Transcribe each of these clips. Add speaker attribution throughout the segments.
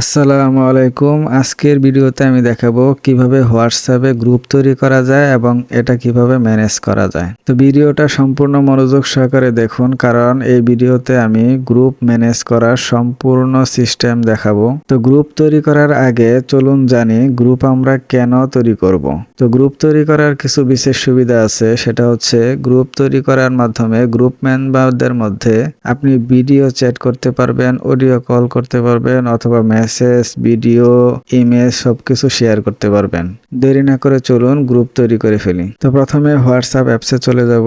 Speaker 1: আসসালামু আলাইকুম। আজকের ভিডিওতে আমি দেখাবো কীভাবে হোয়াটসঅ্যাপে গ্রুপ তৈরি করা যায় এবং এটা কীভাবে ম্যানেজ করা যায়। তো ভিডিওটা সম্পূর্ণ মনোযোগ সহকারে দেখুন, কারণ এই ভিডিওতে আমি গ্রুপ ম্যানেজ করার সম্পূর্ণ সিস্টেম দেখাবো। তো গ্রুপ তৈরি করার আগে চলুন জানি গ্রুপ আমরা কেন তৈরি করব। তো গ্রুপ তৈরি করার কিছু বিশেষ সুবিধা আছে, সেটা হচ্ছে গ্রুপ তৈরি করার মাধ্যমে গ্রুপ মেম্বারদের মধ্যে আপনি ভিডিও চ্যাট করতে পারবেন, অডিও কল করতে পারবেন অথবা মেসেজ ভিডিও ইমেজ সবকিছু শেয়ার করতে পারবেন। দেরি না করে চলুন গ্রুপ তৈরি করে ফেলি। তো প্রথমে হোয়াটসঅ্যাপ অ্যাপসে চলে যাব।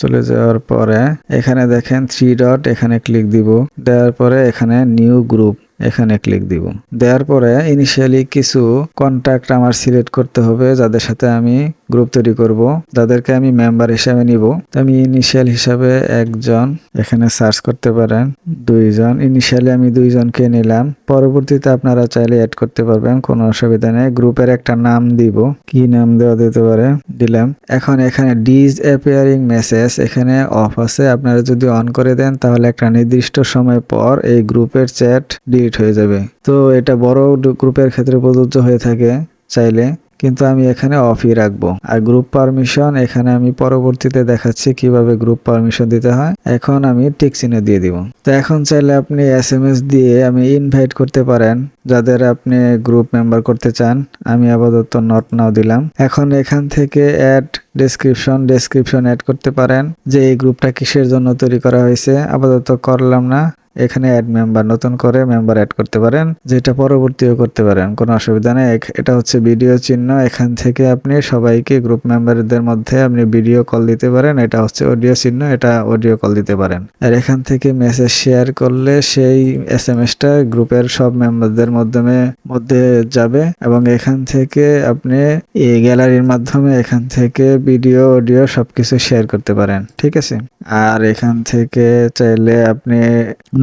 Speaker 1: চলে যাওয়ার পরে এখানে দেখেন থ্রি ডট এখানে ক্লিক দিব। দেওয়ার পরে এখানে নিউ গ্রুপ এখানে ক্লিক দিব। দেওয়ার পরে ইনিশিয়ালি কিছু কন্ট্যাক্ট আমার সিলেক্ট করতে হবে, যাদের সাথে আমি গ্রুপ তৈরি করব। যাদেরকে আমি মেম্বার হিসাবে নিব। তো আমি ইনিশিয়াল হিসাবে একজন এখানে সার্চ করতে পারেন। দুইজন। ইনিশিয়ালি আমি দুইজনকে নিলাম। পরবর্তীতে আপনারা চাইলে অ্যাড করতে পারবেন। কোনো অসুবিধা নেই। গ্রুপের একটা নাম দিব। কি নাম দেওয়া যেতে পারে? দিলাম। এখন এখানে ডিজ অ্যাপিয়ারিং মেসেজ এখানে অফ আছে। আপনারা যদি অন করে দেন, তাহলে একটা নির্দিষ্ট সময় পর এই গ্রুপের চ্যাট ডিলিট হয়ে যাবে। তো এটা বড় গ্রুপের ক্ষেত্রে প্রযোজ্য হয়ে থাকে। চাইলে কিন্তু আমি এখানে অফই রাখব। আর গ্রুপ পারমিশন এখানে আমি পরবর্তীতে দেখাচ্ছি কীভাবে গ্রুপ পারমিশন দিতে হয়। এখন আমি টিক চিহ্ন দিয়ে দিব। তো এখন চাইলে আপনি এস এম এস দিয়ে আমি ইনভাইট করতে পারেন। যাদের আপনি গ্রুপ মেম্বার করতে চান, আমি আপাতত নট নাও দিলাম। এখন এখান থেকে অ্যাড ডেসক্রিপশন ডেসক্রিপশন অ্যাড করতে পারেন। যে এই গ্রুপটা কিসের জন্য তৈরি করা হয়েছে, আপাতত করলাম না। এখানে অ্যাড মেম্বার নতুন করে মেম্বার অ্যাড করতে পারেন, যেটা পরবর্তীও করতে পারেন, কোনো অসুবিধা নেই। এটা হচ্ছে ভিডিও চিহ্ন, এখান থেকে আপনি সবাইকে গ্রুপ মেম্বারদের মধ্যে আপনি ভিডিও কল দিতে পারেন, এটা হচ্ছে অডিও চিহ্ন, এটা অডিও কল দিতে পারেন। আর এখান থেকে মেসেজ শেয়ার করলে সেই এস এম এসটা গ্রুপের সব মেম্বারদের মাধ্যমে, মধ্যে যাবে এবং এখান থেকে আপনি এই গ্যালারির মাধ্যমে এখান থেকে ভিডিও অডিও সবকিছু শেয়ার করতে পারেন, ঠিক আছে? আর এখান থেকে চাইলে আপনি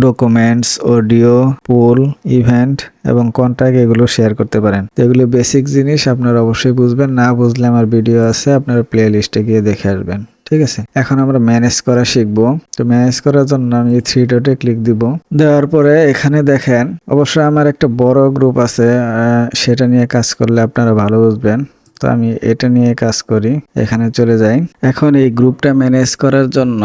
Speaker 1: ডকুমেন্টস অডিও পুল ইভেন্ট এবং কন্ট্যাক্ট এগুলো শেয়ার করতে পারেন। এগুলো বেসিক জিনিস, আপনারা অবশ্যই বুঝবেন। না বুঝলে আমার ভিডিও আছে, আপনারা প্লে লিস্টে গিয়ে দেখে আসবেন। ঠিক আছে? এখন আমরা ম্যানেজ করা শিখব। তো ম্যানেজ করার জন্য আমি থ্রি ডটে ক্লিক দিব। দেওয়ার পরে এখানে দেখেন, অবশ্যই আমার একটা বড় গ্রুপ আছে সেটা নিয়ে কাজ করলে আপনারা ভালো বুঝবেন। তো আমি এটা নিয়ে কাজ করি, এখানে চলে যাই। এখন এই গ্রুপটা ম্যানেজ করার জন্য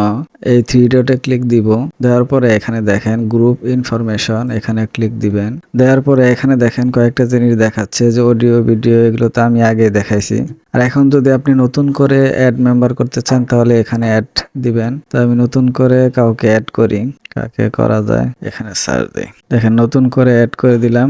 Speaker 1: এই থ্রি ডটে ক্লিক দিব। দেওয়ার পরে এখানে দেখেন গ্রুপ ইনফরমেশন এখানে ক্লিক দিবেন। দেওয়ার পরে এখানে দেখেন কয়েকটা জিনিস দেখাচ্ছে যে অডিও ভিডিও এগুলো তো আমি আগে দেখাইছি। আর এখন যদি আপনি নতুন করে অ্যাড মেম্বার করতে চান, তাহলে এখানে অ্যাড দিবেন। তো আমি নতুন করে কাউকে অ্যাড করি, কাকে করা যায়, এখানে সার্চ দিই। দেখেন নতুন করে অ্যাড করে দিলাম।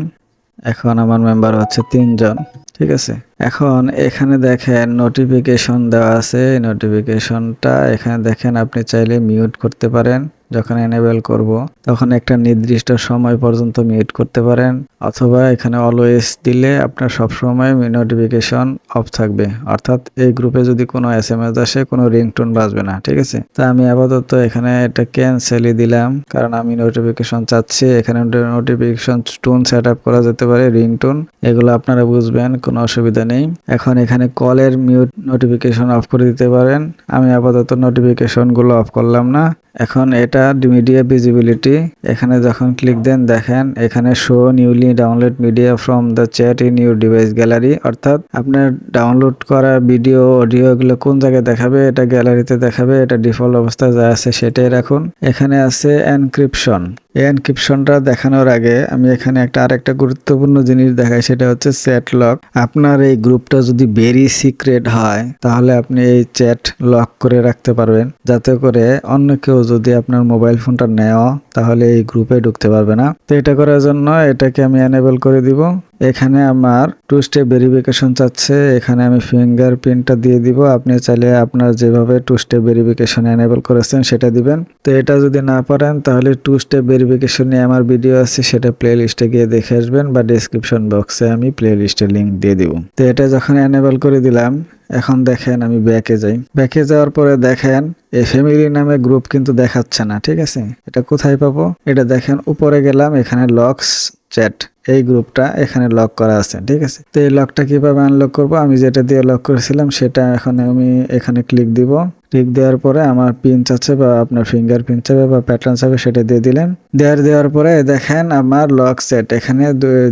Speaker 1: এখন আমার মেম্বার হচ্ছে তিনজন, ঠিক আছে? এখন এখানে দেখেন নোটিফিকেশন দেওয়া আছে নোটিফিকেশনটা এখানে দেখেন আপনি চাইলে মিউট করতে পারেন। যখন এনেবেল করব, তখন একটা নির্দিষ্ট সময় পর্যন্ত মিউট করতে পারেন, অথবা এখানে অলওয়েজ দিলে আপনার সব সময় নোটিফিকেশন অফ থাকবে। অর্থাৎ এই গ্রুপে যদি কোনো এস এম এস আসে, কোনো রিংটোন বাজবে না, ঠিক আছে? তা আমি আপাতত এখানে এটা ক্যান্সেলই দিলাম, কারণ আমি নোটিফিকেশন চাচ্ছি। এখানে নোটিফিকেশন টোন সেট আপ করা যেতে পারে রিংটোন এগুলো আপনারা বুঝবেন, কোনো অসুবিধা নেই। এখন এখানে কলের মিউট নোটিফিকেশন অফ করে দিতে পারেন। আমি আপাতত নোটিফিকেশনগুলো অফ করলাম না। এখন এটা মিডিয়া ভিজিবিলিটি এখানে যখন ক্লিক দেন, দেখেন এখানে show newly download media from the chat in your device gallery অর্থাৎ আপনার ডাউনলোড করা ভিডিও অডিও এগুলো কোন জায়গায় দেখাবে? এটা গ্যালারিতে দেখাবে, এটা ডিফল্ট অবস্থায় যা আছে সেটাই রাখুন। এখানে আছে এনক্রিপশন এই এনক্রিপশনটা দেখানোর আগে আমি এখানে একটা আরেকটা গুরুত্বপূর্ণ জিনিস দেখাই, সেটা হচ্ছে চ্যাট লক আপনার এই গ্রুপটা যদি ভেরি সিক্রেট হয়, তাহলে আপনি এই চ্যাট লক করে রাখতে পারবেন। যাতে করে অন্য কেউ যদি আপনার মোবাইল ফোনটা নেওয়া, তাহলে এই গ্রুপে ঢুকতে পারবে না। তো এটা করার জন্য এটাকে আমি এনেবল করে দিব। এখানে আমার টু স্টেপ ভেরিফিকেশন চাচ্ছে। এখানে আমি ফিঙ্গার প্রিন্টটা দিয়ে দিব। আপনি চাইলে আপনার যেভাবে টু স্টেপ ভেরিফিকেশন এনেবল করেছেন সেটা দিবেন। তো এটা যদি না পারেন, তাহলে টু স্টেপ ভেরিফিকেশন নিয়ে আমার ভিডিও আছে, সেটা প্লে লিস্টে গিয়ে দেখে আসবেন বা ডিসক্রিপশন বক্সে আমি প্লে লিস্টের লিঙ্ক দিয়ে দিব। তো এটা যখন এনেবল করে দিলাম, এখন দেখেন আমি ব্যাকে যাই। ব্যাকে যাওয়ার পরে দেখেন এই ফ্যামিলি নামে গ্রুপ কিন্তু দেখাচ্ছে না, ঠিক আছে? এটা কোথায় পাবো? এটা দেখেন, উপরে গেলাম, এখানে লকস চ্যাট এই গ্রুপটা এখানে লক করা আছে, ঠিক আছে? তো এই লকটা কীভাবে আনলক করব? আমি যেটা দিয়ে লক করেছিলাম সেটা এখন আমি এখানে ক্লিক দিব। ক্লিক দেওয়ার পরে আমার পিন চাচ্ছে বা আপনার ফিঙ্গার প্রিন্ট চাবে বা প্যাটার্ন চাবে সেটা দিয়ে দিলেন। দেওয়ার দেওয়ার পরে দেখেন আমার লক সেট এখানে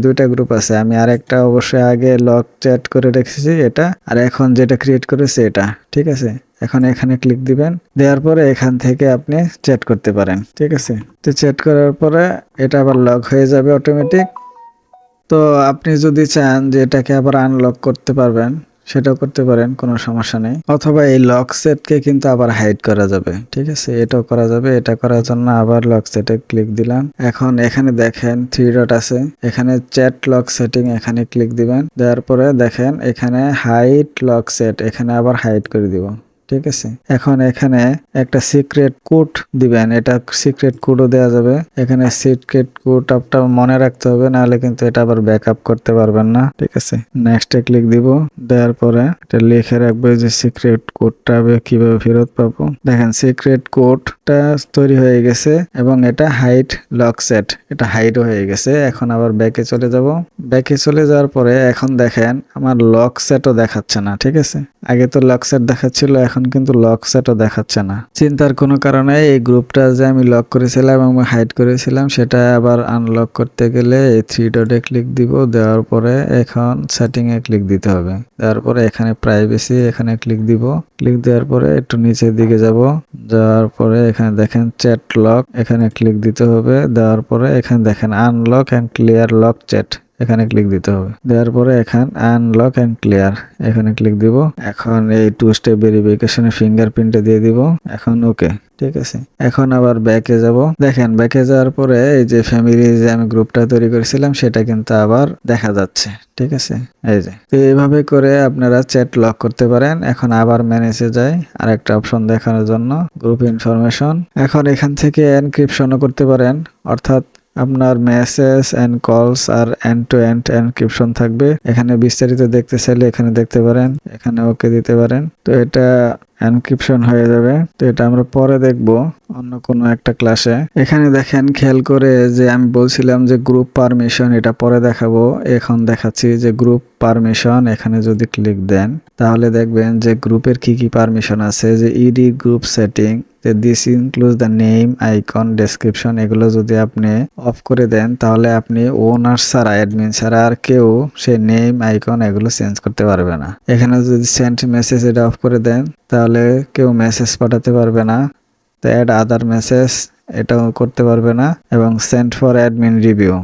Speaker 1: দুইটা গ্রুপ আছে। আমি আরেকটা অবশ্যই আগে লক চ্যাট করে রেখেছি এটা, আর এখন যেটা ক্রিয়েট করেছি এটা, ঠিক আছে? এখন এখানে ক্লিক দিবেন। দেওয়ার পরে এখান থেকে আপনি চ্যাট করতে পারেন, ঠিক আছে? তো চ্যাট করার পরে এটা আবার লক হয়ে যাবে অটোমেটিক তো আপনি যদি চান যে এটাকে আবার আনলক করতে পারবেন, সেটাও করতে পারেন, কোনো সমস্যা নেই। অথবা এই লক সেটকে কিন্তু আবার হাইড করা যাবে, ঠিক আছে? এটাও করা যাবে, এটা করার জন্য আবার লক সেটে ক্লিক দিলাম। এখন এখানে দেখেন থ্রি ডট আছে। এখানে চ্যাট লক সেটিং এখানে ক্লিক দিবেন। দেওয়ার পরে দেখেন এখানে হাইট লক সেট এখানে আবার হাইড করে দিব। ঠিক আছে? এখন এখানে একটা সিক্রেট কোড দিবেন। এটা সিক্রেট কোডও দেওয়া যাবে। এখানে সিক্রেট কোড আপটা মনে রাখতে হবে, নাহলে কিন্তু এটা আবার ব্যাকআপ করতে পারবেন না। ঠিক আছে? নেক্সটে ক্লিক দিব। দেওয়ার পরে এটা লিখে রাখবে যে সিক্রেট কোডটা কীভাবে ফেরত পাবো। দেখেন সিক্রেট কোডটা তৈরি হয়ে গেছে এবং এটা হাইট লক সেট এটা হাইডও হয়ে গেছে। এখন আবার ব্যাকে চলে যাব। ব্যাকে চলে যাওয়ার পরে এখন দেখেন, আমার লক সেটও দেখাচ্ছে না। ঠিক আছে? আগে তো লক সেট দেখাচ্ছিল এখন কিন্তু লক সেটও দেখাচ্ছে না। চিন্তার কোনো কারণে এই গ্রুপটা যে আমি লক করেছিলাম এবং হাইড করেছিলাম, সেটা আবার আনলক করতে গেলে এই থ্রি ডটে ক্লিক দিব, দেওয়ার পরে এখন সেটিং এ ক্লিক দিতে হবে। দেওয়ার পরে এখানে প্রাইভেসি এখানে ক্লিক দিব। ক্লিক দেওয়ার পরে একটু নিচের দিকে যাব। যাওয়ার পরে এখানে দেখেন চ্যাট লক এখানে ক্লিক দিতে হবে। দেওয়ার পরে এখানে দেখেন unlock and clear lock chat এখানে ক্লিক দিতে হবে। দেওয়ার পরে এখান আনলক অ্যান্ড ক্লিয়ার এখানে ক্লিক দিব। এখন এই টু স্টেপ ভেরিফিকেশনে ফিঙ্গারপ্রিন্টে দিয়ে দিব। এখন ওকে ঠিক আছে। এখন আবার ব্যাকে যাব। দেখেন ব্যাকে যাওয়ার পরে এই যে ফ্যামিলি যে আমি গ্রুপটা তৈরি করেছিলাম, সেটা কিন্তু আবার দেখা যাচ্ছে, ঠিক আছে? এই যে। তো এইভাবে করে আপনারা চ্যাট লক করতে পারেন। এখন আবার ম্যানেজে যাই। আর একটা অপশন দেখানোর জন্য গ্রুপ ইনফরমেশন এখন এখান থেকে এনক্রিপশনও করতে পারেন। অর্থাৎ আপনার মেসেজ এন্ড কলস আর এন্ড টু এন্ড এনক্রিপশন থাকবে। এখানে বিস্তারিত দেখতে চাইলে এখানে দেখতে পারেন, এখানে ওকে দিতে পারেন। তো এটা এনক্রিপশন হয়ে যাবে। তো এটা আমরা পরে দেখব অন্য কোনো একটা ক্লাসে এখানে দেখেন, খেয়াল করে যে আমি বলছিলাম যে গ্রুপ পারমিশন এটা পরে দেখাবো। এখন দেখাচ্ছি যে গ্রুপ পারমিশন এখানে যদি ক্লিক দেন, তাহলে দেখবেন যে গ্রুপের কি কি পারমিশন আছে, যে edit group setting this include the name icon description এগুলো যদি আপনি অফ করে দেন, তাহলে আপনি ওনার ছাড়া অ্যাডমিন ছাড়া আর কেউ সেই নেম আইকন এগুলো চেঞ্জ করতে পারবে না। এখানে যদি সেন্ট মেসেজ এটা অফ করে দেন, তাহলে কেউ মেসেজ পাঠাতে পারবে না। তো অ্যাড আদার মেসেজ এটাও করতে পারবে না। এবং সেন্ট ফর অ্যাডমিন রিভিউ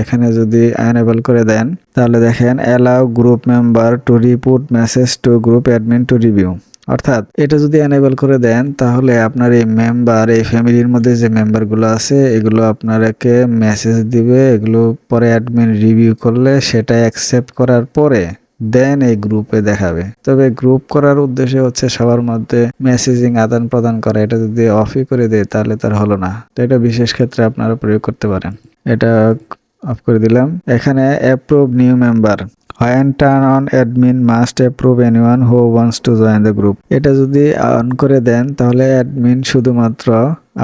Speaker 1: এখানে যদি অ্যানেবল করে দেন, তাহলে দেখেন allow group member to report message to group admin to review অর্থাৎ এটা যদি অ্যানেবল করে দেন, তাহলে আপনার এই মেম্বার এই ফ্যামিলির মধ্যে যে মেম্বারগুলো আছে, এগুলো আপনারাকে মেসেজ দিবে, এগুলো পরে অ্যাডমিন রিভিউ করলে সেটা অ্যাকসেপ্ট করার পরে দেন এই গ্রুপে দেখাবে। তবে গ্রুপ করার উদ্দেশ্য হচ্ছে সবার মধ্যে মেসেজিং আদান প্রদান করা। এটা যদি অফই করে দেয়, তাহলে তার হলো না। তো এটা বিশেষ ক্ষেত্রে আপনারা প্রয়োগ করতে পারেন। এটা অফ করে দিলাম। এখানে approve new member when turn on admin must approve anyone who wants to join the group এটা যদি অন করে দেন, তাহলে অ্যাডমিন শুধুমাত্র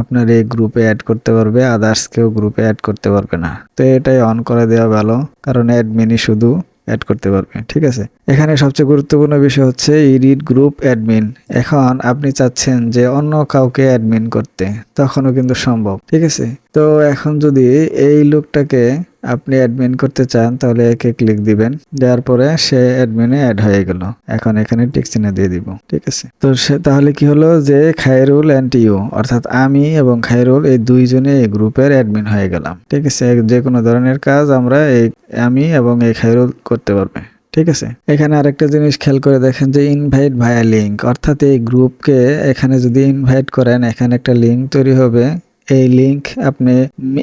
Speaker 1: আপনার এই গ্রুপে অ্যাড করতে পারবে আদার্স কেউ গ্রুপে অ্যাড করতে পারবে না। তো এটাই অন করে দেওয়া ভালো, কারণ অ্যাডমিনই শুধু অ্যাড করতে পারবে, ঠিক আছে? এখানে সবচেয়ে গুরুত্বপূর্ণ বিষয় হচ্ছে ইডিট গ্রুপ অ্যাডমিন এখন আপনি চাচ্ছেন যে অন্য কাউকে অ্যাডমিন করতে, তখনও কিন্তু সম্ভব, ঠিক আছে? তো এখন যদি এই লোকটাকে আপনি অ্যাডমিন করতে চান, তাহলে একে ক্লিক দিবেন। দেওয়ার পরে সে অ্যাডমিনে অ্যাড হয়ে গেল। এখন এখানে টিক চিহ্ন দিয়ে দিব, ঠিক আছে? তো সে, তাহলে কি হলো যে খায়রুল অ্যান্ড ইউ অর্থাৎ আমি এবং খায়রুল এই দুইজনে এই গ্রুপের অ্যাডমিন হয়ে গেলাম, ঠিক আছে? যে কোনো ধরনের কাজ আমরা এই আমি এবং এই খায়রুল করতে পারবে, ঠিক আছে? এখানে আরেকটা জিনিস খেয়াল করে দেখেন যে ইনভাইট ভায়া লিঙ্ক অর্থাৎ এই গ্রুপকে এখানে যদি ইনভাইট করেন, এখানে একটা লিঙ্ক তৈরি হবে। এই লিঙ্ক আপনি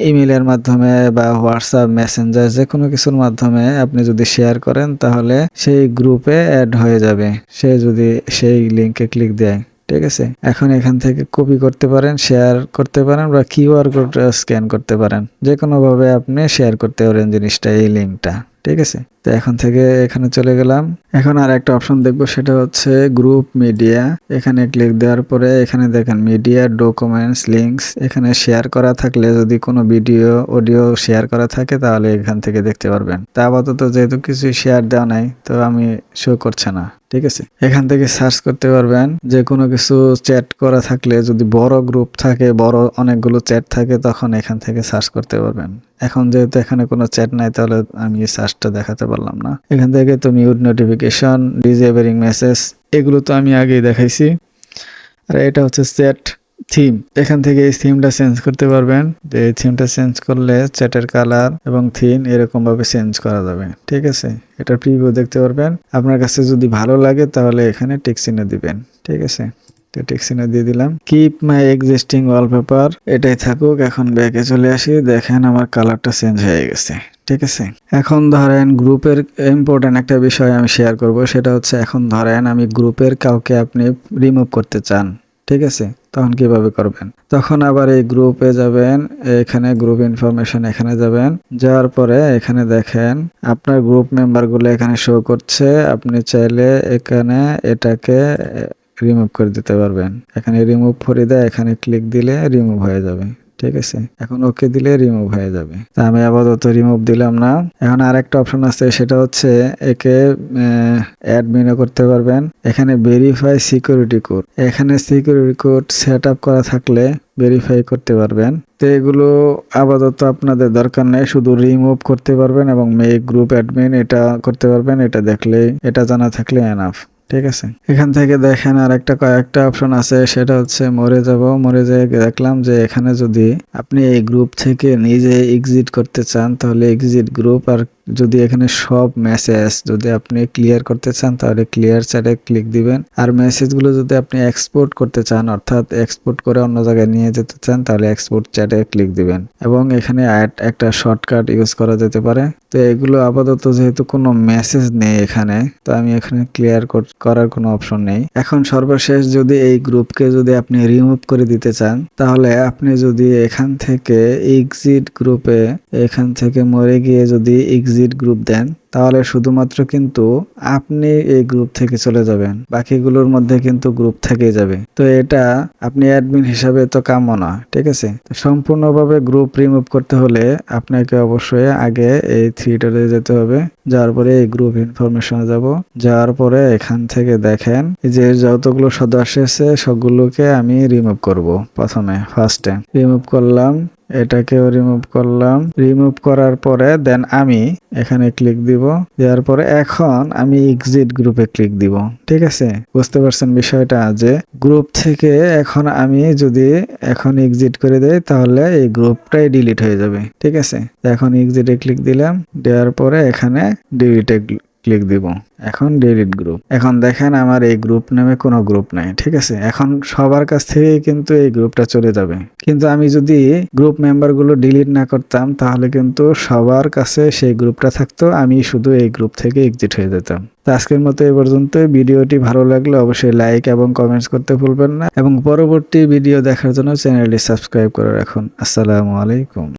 Speaker 1: ইমেলের মাধ্যমে বা হোয়াটসঅ্যাপ মেসেঞ্জার যে কোনো কিছুর মাধ্যমে আপনি যদি শেয়ার করেন, তাহলে সেই গ্রুপে অ্যাড হয়ে যাবে। সে যদি সেই লিঙ্কে ক্লিক দেয়, ঠিক আছে? এখন এখান থেকে কপি করতে পারেন শেয়ার করতে পারেন বা কিউআর কোড স্ক্যান করতে পারেন। যে কোনোভাবে আপনি শেয়ার করতে পারেন জিনিসটা, এই লিঙ্কটা ঠিক আছে? তো এখন থেকে এখানে চলে গেলাম। এখন আর একটা অপশন দেখব, সেটা হচ্ছে গ্রুপ মিডিয়া এখানে ক্লিক দেওয়ার পরে এখানে দেখেন মিডিয়া ডকুমেন্টস লিঙ্কস এখানে শেয়ার করা থাকলে যদি কোনো ভিডিও অডিও শেয়ার করা থাকে, তাহলে এখান থেকে দেখতে পারবেন। তা আপাতত যেহেতু কিছু শেয়ার দেওয়া নাই, তো আমি শো করছে না। ঠিক আছে? এখান থেকে সার্চ করতে পারবেন। যে কোনো কিছু চ্যাট করা থাকলে, যদি বড় গ্রুপ থাকে, বড় অনেকগুলো চ্যাট থাকে, তখন এখান থেকে সার্চ করতে পারবেন। এখন যেহেতু এখানে কোনো চ্যাট নাই, তাহলে আমি সার্চটা দেখাতে পারলাম না। এখান থেকে তো মিউট নোটিফিকেশন ডিজেবলিং মেসেজ এগুলো তো আমি আগেই দেখাইছি। আর এটা হচ্ছে চ্যাট থিম এখান থেকে এই থিমটা চেঞ্জ করতে পারবেন। যে এই থিমটা চেঞ্জ করলে চ্যাটের কালার এবং থিম এরকম ভাবে চেঞ্জ করা যাবে। ঠিক আছে? এটার প্রিভিউ দেখতে পারবেন। আপনার কাছে যদি ভালো লাগে তাহলে এখানে টিক চিহ্ন দিবেন। ঠিক আছে? তো দিয়ে দিলাম। কিপ মাই এক্সিস্টিং ওয়ালপেপার এটাই থাকুক। এখন ব্যাকে চলে আসি। দেখেন আমার কালারটা চেঞ্জ হয়ে গেছে। ঠিক আছে? এখন ধরেন গ্রুপের ইম্পর্টেন্ট একটা বিষয় আমি শেয়ার করব। সেটা হচ্ছে এখন ধরেন আমি গ্রুপের কাউকে আপনি রিমুভ করতে চান। ঠিক আছে? তখন কীভাবে করবেন? তখন আবার এই গ্রুপে যাবেন, এখানে গ্রুপ ইনফরমেশন এখানে যাবেন, যাওয়ার পরে এখানে দেখেন আপনার গ্রুপ মেম্বারগুলো এখানে শো করছে, আপনি চাইলে এখানে এটাকে রিমুভ করে দিতে পারবেন। এখানে রিমুভ করে দেয়, এখানে ক্লিক দিলে রিমুভ হয়ে যাবে। ঠিক আছে এখন ওকে দিলে রিমুভ হয়ে যাবে। তা আমি আপাতত রিমুভ দিলাম না। এখন আরেকটা অপশন আছে, সেটা হচ্ছে একে অ্যাডমিনও করতে পারবেন। এখানে ভেরিফাই সিকিউরিটি কোড এখানে সিকিউরিটি কোড সেট আপ করা থাকলে ভেরিফাই করতে পারবেন। তো এগুলো আপাতত আপনাদের দরকার নেই, শুধু রিমুভ করতে পারবেন এবং মেক গ্রুপ অ্যাডমিন এটা করতে পারবেন। এটা দেখলে, এটা জানা থাকলে এনাফ ঠিক আছে? এখান থেকে দেখেন আর একটা কয়েকটা অপশন আছে, সেটা হচ্ছে মরে যাব। মরে যেয়ে দেখলাম যে এখানে যদি আপনি এই গ্রুপ থেকে নিজে এক্সিট করতে চান, তাহলে এক্সিট গ্রুপ আর যদি এখানে সব মেসেজ যদি আপনি ক্লিয়ার করতে চান, তাহলে ক্লিয়ার চ্যাটে ক্লিক দিবেন। আর মেসেজগুলো যদি আপনি এক্সপোর্ট করতে চান, অর্থাৎ এক্সপোর্ট করে অন্য জায়গায় নিয়ে যেতে চান, তাহলে এক্সপোর্ট চ্যাটে ক্লিক দিবেন। এবং এখানে একটা শর্টকাট ইউজ করা যেতে পারে। তো এগুলো আপাতত যেহেতু কোনো মেসেজ নেই এখানে, তো আমি এখানে ক্লিয়ার করার কোনো অপশন নেই। এখন সর্বশেষ যদি এই গ্রুপকে যদি আপনি রিমুভ করে দিতে চান, তাহলে আপনি যদি এখান থেকে এক্সিট গ্রুপে এখান থেকে মরে গিয়ে যদি এক্সিট গ্রুপ দেন, তাহলে শুধুমাত্র কিন্তু আপনি এই গ্রুপ থেকে চলে যাবেন, বাকিগুলোর মধ্যে কিন্তু গ্রুপ থেকে যাবে। তো এটা আপনি অ্যাডমিন হিসাবে তো কাম্য না, ঠিক আছে? সম্পূর্ণভাবে গ্রুপ রিমুভ করতে হলে আপনাকে অবশ্যই আগে এই থ্রিটারে যেতে হবে যাওয়ার পরে এই গ্রুপ ইনফরমেশনে যাব যাওয়ার পরে এখান থেকে দেখেন যে যতগুলো সদস্য আছে সবগুলোকে আমি রিমুভ করব প্রথমে ফার্স্টে রিমুভ করলাম এটাকেও রিমুভ করলাম। রিমুভ করার পরে দেন আমি এখানে ক্লিক দিব। দেওয়ার পরে এখন আমি এক্সিট গ্রুপে ক্লিক দিব। ঠিক আছে? বুঝতে পারছেন বিষয়টা যে গ্রুপ থেকে এখন আমি যদি এখন এক্সিট করে দেই তাহলে এই গ্রুপটাই ডিলিট হয়ে যাবে। ঠিক আছে? এখন এক্সিটে ক্লিক দিলাম। দেওয়ার পরে এখানে ডিলিটে ক্লিক দিব। এখন ডিলিট গ্রুপ এখন দেখেন আমার এই গ্রুপ নামে কোনো গ্রুপ নাই, ঠিক আছে? এখন সবার কাছ থেকে কিন্তু এই গ্রুপটা চলে যাবে। কিন্তু আমি যদি গ্রুপ মেম্বারগুলো ডিলিট না করতাম, তাহলে কিন্তু সবার কাছে সেই গ্রুপটা থাকতো, আমি শুধু এই গ্রুপ থেকে এক্সিট হয়ে যেতাম। তো আজকের মতো এই পর্যন্ত ভিডিওটি ভালো লাগলে অবশ্যই লাইক এবং কমেন্টস করতে ভুলবেন না। এবং পরবর্তী ভিডিও দেখার জন্য চ্যানেলটি সাবস্ক্রাইব করে রাখুন। আসসালামু আলাইকুম।